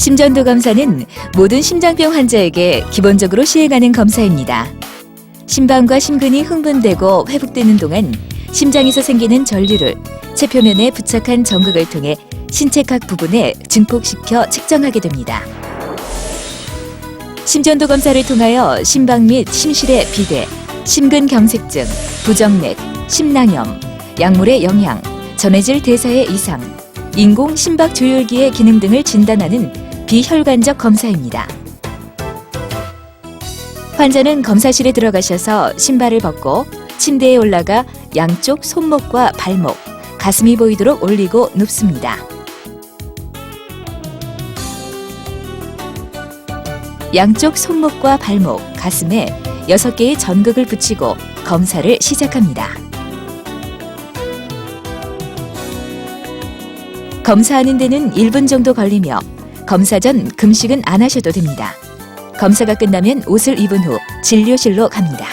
심전도 검사는 모든 심장병 환자에게 기본적으로 시행하는 검사입니다. 심방과 심근이 흥분되고 회복되는 동안 심장에서 생기는 전류를 체표면에 부착한 전극을 통해 신체 각 부분에 증폭시켜 측정하게 됩니다. 심전도 검사를 통하여 심방 및 심실의 비대, 심근경색증, 부정맥, 심낭염, 약물의 영향, 전해질 대사의 이상, 인공 심박 조율기의 기능 등을 진단하는 비혈관적 검사입니다. 환자는 검사실에 들어가셔서 신발을 벗고 침대에 올라가 양쪽 손목과 발목, 가슴이 보이도록 올리고 눕습니다. 양쪽 손목과 발목, 가슴에 6개의 전극을 붙이고 검사를 시작합니다. 검사하는 데는 1분 정도 걸리며 검사 전 금식은 안 하셔도 됩니다. 검사가 끝나면 옷을 입은 후 진료실로 갑니다.